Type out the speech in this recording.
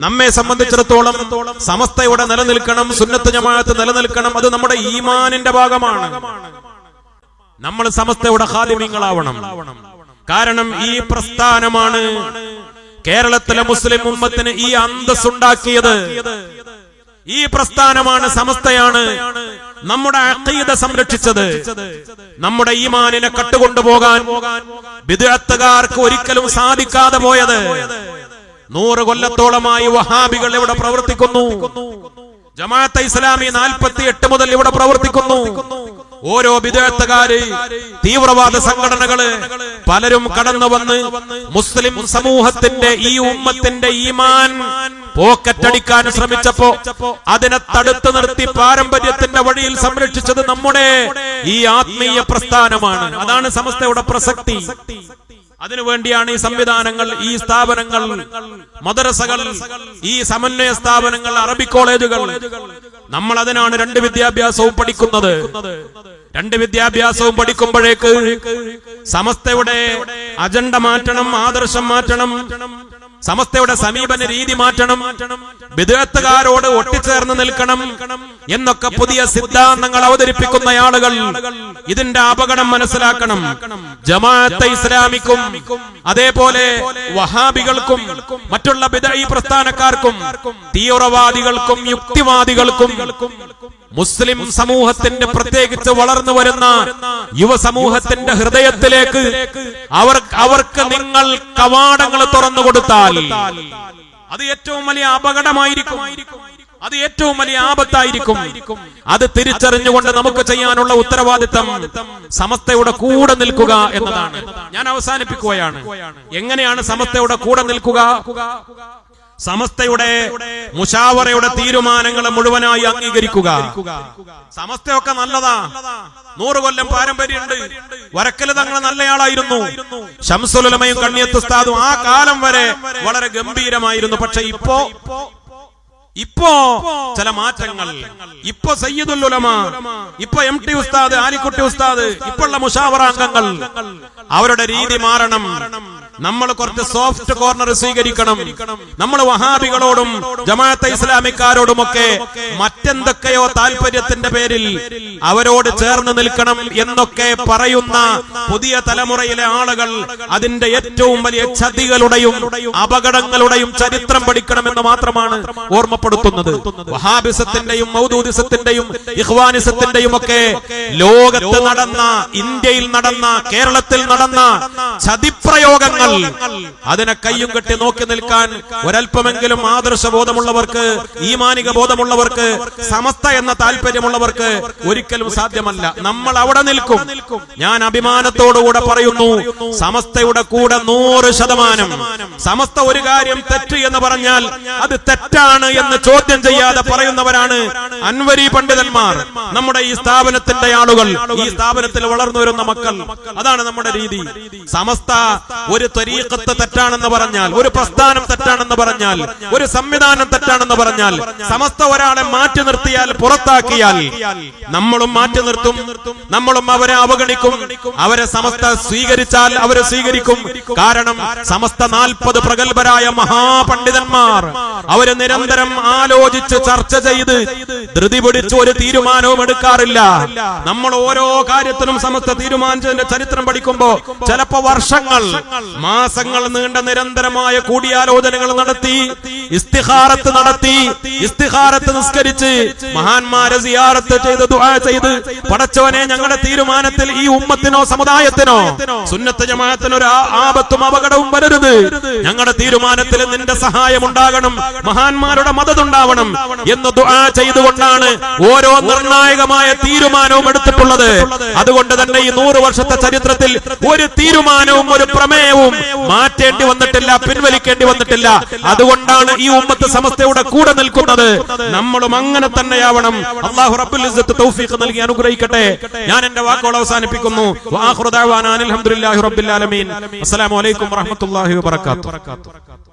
നമ്മെ സംബന്ധിച്ചിടത്തോളം സമസ്തയുടെ നിലനിൽക്കണം സുന്നത്ത് ജമാഅത്ത് നിലനിൽക്കണം അത് നമ്മുടെ ഈമാനിന്റെ ഭാഗമാണ്. നമ്മൾ സമസ്തയുടെ ഖാദിമ്യങ്ങളാവണം കാരണം ഈ പ്രസ്ഥാനമാണ് കേരളത്തിലെ മുസ്ലിം ഉമ്മത്തിന് ഈ അന്തസ് ഉണ്ടാക്കിയത് ഈ പ്രസ്ഥാനമാണ് സമസ്തയാണ് നമ്മുടെ അഖീദ സംരക്ഷിച്ചത്. നമ്മുടെ ഈമാനിനെ കട്ടുകൊണ്ടുപോകാൻ വിദഗ്ധക്കാർക്ക് ഒരിക്കലും സാധിക്കാതെ പോയത്. നൂറ് കൊല്ലത്തോളമായി വഹാബികൾ ഇവിടെ പ്രവർത്തിക്കുന്നു. ജമാഅത്ത് ഇസ്ലാമി നാൽപ്പത്തി എട്ട് മുതൽ ഇവിടെ പ്രവർത്തിക്കുന്നു. ഓരോ വിദേശത്തുകാര് തീവ്രവാദ സംഘടനകൾ പലരും കടന്നു വന്ന് മുസ്ലിം സമൂഹത്തിന്റെ ഈ ഉമ്മത്തിന്റെ ഈമാൻ പോക്കറ്റടിക്കാൻ ശ്രമിച്ചപ്പോ അതിനെ തടുത്തു നിർത്തി പാരമ്പര്യത്തിന്റെ വഴിയിൽ സംരക്ഷിച്ചത് നമ്മുടെ ഈ ആത്മീയ പ്രസ്ഥാനമാണ്. അതാണ് സമസ്തയുടെ പ്രസക്തി. അതിനുവേണ്ടിയാണ് ഈ സംവിധാനങ്ങൾ ഈ സ്ഥാപനങ്ങൾ മദ്രസകൾ ഈ സമന്വയ സ്ഥാപനങ്ങൾ അറബി കോളേജുകൾ. നമ്മൾ അതിനാണ് രണ്ട് വിദ്യാഭ്യാസവും പഠിക്കുന്നത്. രണ്ട് വിദ്യാഭ്യാസവും പഠിക്കുമ്പോഴേക്ക് സമസ്തയുടെ അജണ്ട മാറ്റണം ആദർശം മാറ്റണം സമസ്തയുടെ സമീപന രീതി മാറ്റണം. വിദഗ്ധകാരോട് ഒട്ടിച്ചേർന്ന് നിൽക്കണം എന്നൊക്കെ പുതിയ സിദ്ധാന്തങ്ങൾ അവതരിപ്പിക്കുന്ന ആളുകൾ ഇതിന്റെ അപകടം മനസ്സിലാക്കണം. ജമാഅത്തെ ഇസ്ലാമിക്കും അതേപോലെ വഹാബികൾക്കും മറ്റുള്ള ബിദഈ പ്രസ്ഥാനക്കാർക്കും തീവ്രവാദികൾക്കും യുക്തിവാദികൾക്കും മുസ്ലിം സമൂഹത്തിന്റെ പ്രത്യേകിച്ച് വളർന്നു വരുന്ന യുവസമൂഹത്തിന്റെ ഹൃദയത്തിലേക്ക് അവർ അവർക്ക് നിങ്ങൾ കവാടങ്ങൾ തുറന്നു കൊടുത്താൽ അത് ഏറ്റവും വലിയ അപകടമായിരിക്കും. അത് ഏറ്റവും വലിയ ആപത്തായിരിക്കും. അത് തിരിച്ചറിഞ്ഞുകൊണ്ട് നമുക്ക് ചെയ്യാനുള്ള ഉത്തരവാദിത്തം സമസ്തയുടെ കൂടെ നിൽക്കുക എന്നതാണ്. ഞാൻ അവസാനിപ്പിക്കുകയാണ്. എങ്ങനെയാണ് സമസ്തയുടെ കൂടെ നിൽക്കുക? സമസ്തയുടെ മുഷാവറയുടെ തീരുമാനങ്ങളെ മുഴുവനായി അംഗീകരിക്കുക. സമസ്തയൊക്കെ നല്ലതാ. നൂറ് കൊല്ലം പാരമ്പര്യമുണ്ട്. വരക്കൽ തങ്ങൾ നല്ലയാളായിരുന്നു. ഷംസുലമയും കണ്ണിയത്തുസ്താദും ആ കാലം വരെ വളരെ ഗംഭീരമായിരുന്നു. പക്ഷെ ഇപ്പോ ഇപ്പോ ചില മാറ്റങ്ങൾ. ഇപ്പൊ സയ്യിദുൽ ഉലമ ഇപ്പൊ എം ടി ഉസ്താദ് ആലിക്കുട്ടി ഉസ്താദ് ഇപ്പോഴുള്ള മുഷാവറ അംഗങ്ങൾ. അവരുടെ രീതി മാറണം. നമ്മൾ കുറച്ച് സോഫ്റ്റ് കോർണർ സ്വീകരിക്കണം. നമ്മൾ വഹാബികളോടും ജമാഅത്തെ ഇസ്ലാമിക്കാരോടുമൊക്കെ മറ്റെന്തൊക്കെയോ താല്പര്യത്തിന്റെ പേരിൽ അവരോട് ചേർന്ന് നിൽക്കണം എന്നൊക്കെ പറയുന്ന പുതിയ തലമുറയിലെ ആളുകൾ അതിന്റെ ഏറ്റവും വലിയ ചതികളുടെയും അപകടങ്ങളുടെയും ചരിത്രം പഠിക്കണമെന്ന് മാത്രമാണ് ഓർമ്മപ്പെടുത്തുന്നത്. വഹാബിസത്തിന്റെയും മൗദൂദിസത്തിന്റെയും ഇഹ്വാനിസത്തിന്റെയും ഒക്കെ ലോകത്ത് നടന്ന ഇന്ത്യയിൽ നടന്ന കേരളത്തിൽ നടന്ന ചതിപ്രയോഗങ്ങൾ അതിനെ കയ്യും കെട്ടി നോക്കി നിൽക്കാൻ ഒരല്പമെങ്കിലും ആദർശ ബോധമുള്ളവർക്ക് ഈമാനിക ബോധമുള്ളവർക്ക് സമസ്ത എന്ന താല്പര്യമുള്ളവർക്ക് ഒരിക്കലും സാധ്യമല്ല. നമ്മൾ അവിടെ നിൽക്കും. ഞാൻ അഭിമാനത്തോടുകൂടെ പറയുന്നു സമസ്തയുടെ കൂടെ നൂറ് ശതമാനം. സമസ്ത ഒരു കാര്യം തെറ്റ് എന്ന് പറഞ്ഞാൽ അത് തെറ്റാണ് എന്ന് ചോദ്യം ചെയ്യാതെ പറയുന്നവരാണ് അൻവരി പണ്ഡിതന്മാർ. നമ്മുടെ ഈ സ്ഥാപനത്തിന്റെ ആളുകൾ ഈ സ്ഥാപനത്തിൽ വളർന്നു വരുന്ന മക്കൾ. അതാണ് നമ്മുടെ രീതി. സമസ്ത ഒരു ത്വരീഖത്ത് തെറ്റാണെന്ന് പറഞ്ഞാൽ ഒരു പ്രസ്ഥാനം തെറ്റാണെന്ന് പറഞ്ഞാൽ ഒരു സംവിധാനം തെറ്റാണെന്ന് പറഞ്ഞാൽ സമസ്ത ഒരാളെ മാറ്റി നിർത്തിയാൽ പുറത്താക്കിയാൽ നമ്മളും മാറ്റി നിർത്തും നമ്മളും അവരെ അവഗണിക്കും അവരെ സമസ്ത സ്വീകരിച്ചാൽ അവരെ സ്വീകരിക്കും. കാരണം സമസ്ത നാൽപ്പത് പ്രഗത്ഭരായ മഹാപണ്ഡിതന്മാർ അവർ നിരന്തരം ആലോചിച്ച് ചർച്ച ചെയ്ത് ധൃതി പിടിച്ച് ഒരു തീരുമാനവും എടുക്കാറില്ല. നമ്മൾ ഓരോ കാര്യത്തിനും സമസ്ത തീരുമാനിച്ചതിന്റെ ചരിത്രം പഠിക്കുമ്പോ ചിലപ്പോ വർഷങ്ങൾ മാസങ്ങൾ നീണ്ട നിരന്തരമായ കൂടിയാലോചനകൾ നടത്തി ഇസ്തിഹാറത്ത് നടത്തി ഇസ്തിഹാറത്ത് നിസ്കരിച്ച് മഹാന്മാരെ സിയാറത്ത് ചെയ്ത് ദുആ ചെയ്ത് പടച്ചവനെ ഞങ്ങളുടെ തീരുമാനത്തിൽ ഈ ഉമ്മത്തിനോ സമുദായത്തിനോ സുന്നത്ത് ജമാഅത്തിന് ഒരു ആപത്തും അപകടവും വരരുത്. ഞങ്ങളുടെ തീരുമാനത്തിൽ നിന്റെ സഹായം ഉണ്ടാകണം മഹാന്മാരുടെ മദത് ഉണ്ടാവണം എന്ന് ദുആ ചെയ്തുകൊണ്ടാണ് ഓരോ നിർണായകമായ തീരുമാനവും എടുത്തിട്ടുള്ളത്. അതുകൊണ്ട് തന്നെ ഈ നൂറ് വർഷത്തെ ചരിത്രത്തിൽ ഒരു തീരുമാനവും ഒരു പ്രമേയവും മാറ്റേണ്ടി വന്നിട്ടില്ല പിൻവലിക്കേണ്ടി വന്നിട്ടില്ല. അതുകൊണ്ടാണ് ഈ ഉമ്മത്ത് സമസ്തയുടെ കൂടെ നിൽക്കുന്നത്. നമ്മളും അങ്ങനെ തന്നെയാവണം. അള്ളാഹു റബ്ബുൽ ഇസ്സത്ത് തൗഫീഖ് നൽകി അനുഗ്രഹിക്കട്ടെ. ഞാൻ എന്റെ വാക്കുകൾ അവസാനിപ്പിക്കുന്നു. വആഖിറു ദഅവാനാ അൽഹംദുലില്ലാഹി റബ്ബിൽ ആലമീൻ. അസ്സലാമു അലൈക്കും വറഹ്മത്തുള്ളാഹി വബറകാതുഹു.